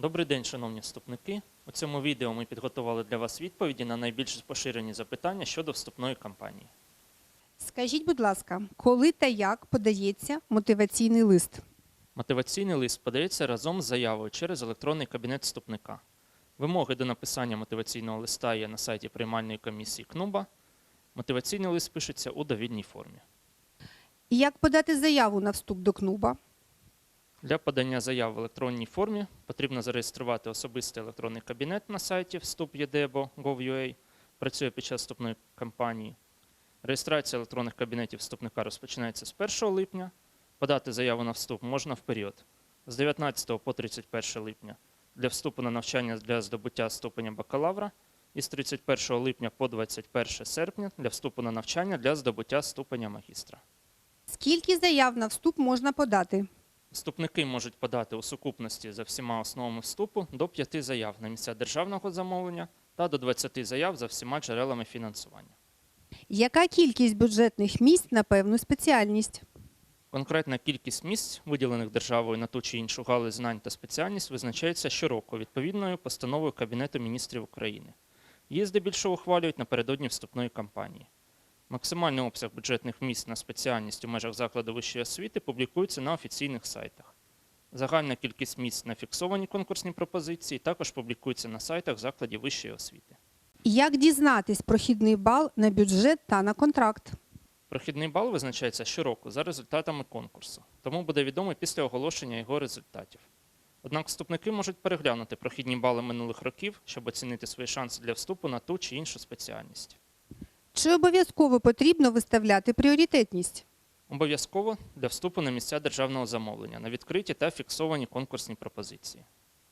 Добрий день, шановні вступники. У цьому відео ми підготували для вас відповіді на найбільш поширені запитання щодо вступної кампанії. Скажіть, будь ласка, коли та як подається мотиваційний лист? Мотиваційний лист подається разом з заявою через електронний кабінет вступника. Вимоги до написання мотиваційного листа є на сайті приймальної комісії КНУБА. Мотиваційний лист пишеться у довідній формі. Як подати заяву на вступ до КНУБа? Для подання заяв в електронній формі потрібно зареєструвати особистий електронний кабінет на сайті вступ.єдебо.gov.ua. Працює під час вступної кампанії. Реєстрація електронних кабінетів вступника розпочинається з 1 липня. Подати заяву на вступ можна в період з 19 по 31 липня для вступу на навчання для здобуття ступеня бакалавра і з 31 липня по 21 серпня для вступу на навчання для здобуття ступеня магістра. Скільки заяв на вступ можна подати? Вступники можуть подати у сукупності за всіма основами вступу до 5 заяв на місця державного замовлення та до 20 заяв за всіма джерелами фінансування. Яка кількість бюджетних місць на певну спеціальність? Конкретна кількість місць, виділених державою на ту чи іншу галузь знань та спеціальність, визначається щороку відповідною постановою Кабінету міністрів України. Її здебільшого ухвалюють напередодні вступної кампанії. Максимальний обсяг бюджетних місць на спеціальність у межах закладу вищої освіти публікується на офіційних сайтах. Загальна кількість місць на фіксовані конкурсні пропозиції також публікується на сайтах закладів вищої освіти. Як дізнатись прохідний бал на бюджет та на контракт? Прохідний бал визначається щороку за результатами конкурсу, тому буде відомий після оголошення його результатів. Однак вступники можуть переглянути прохідні бали минулих років, щоб оцінити свої шанси для вступу на ту чи іншу спеціальність. Чи обов'язково потрібно виставляти пріоритетність? Обов'язково для вступу на місця державного замовлення на відкриті та фіксовані конкурсні пропозиції.